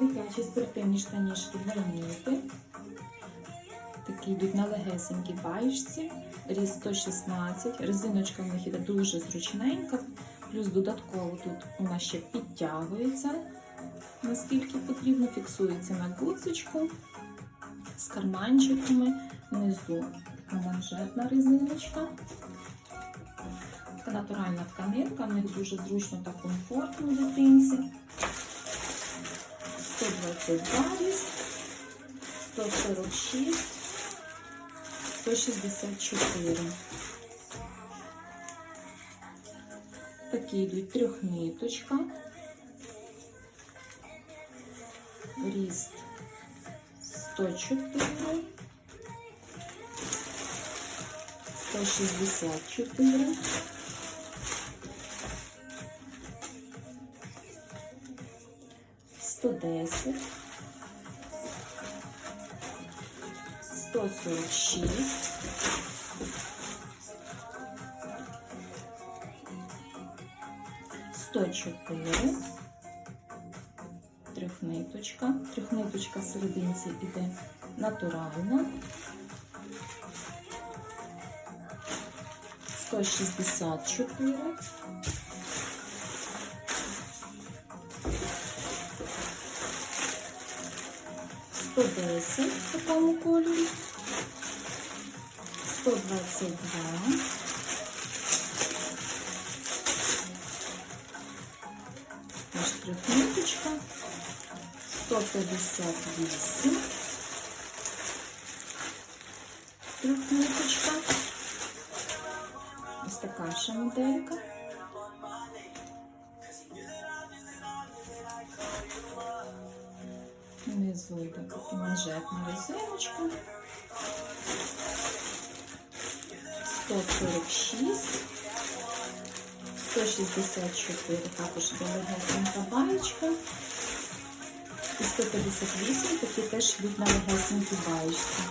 Дитячі спортивні штанішки для ніти. Такі йдуть на легесенькій баєчці. Різ 116. Резиночка в них іде дуже зручненька. Плюс додатково тут нас ще підтягується, наскільки потрібно, фіксується на гудзичку з карманчиками. Внизу манжетна резиночка. Така натуральна тканинка, в них дуже зручно та комфортно дитинці. 122 ріст, 146, 164. Такі йдуть трьохниточка. Ріст 104, 164. 110, 146, 104, трьохниточка, трьохниточка в серединці іде натуральна, 164, 110 в такому кольорі, 122, аж трьохниточка, 158, трьохниточка, ось така ще моделька. Внизу нажать на резиночка. 146, 164, також легесенька баєчка. І 158 такі теж йдуть на легесенькій баєчці.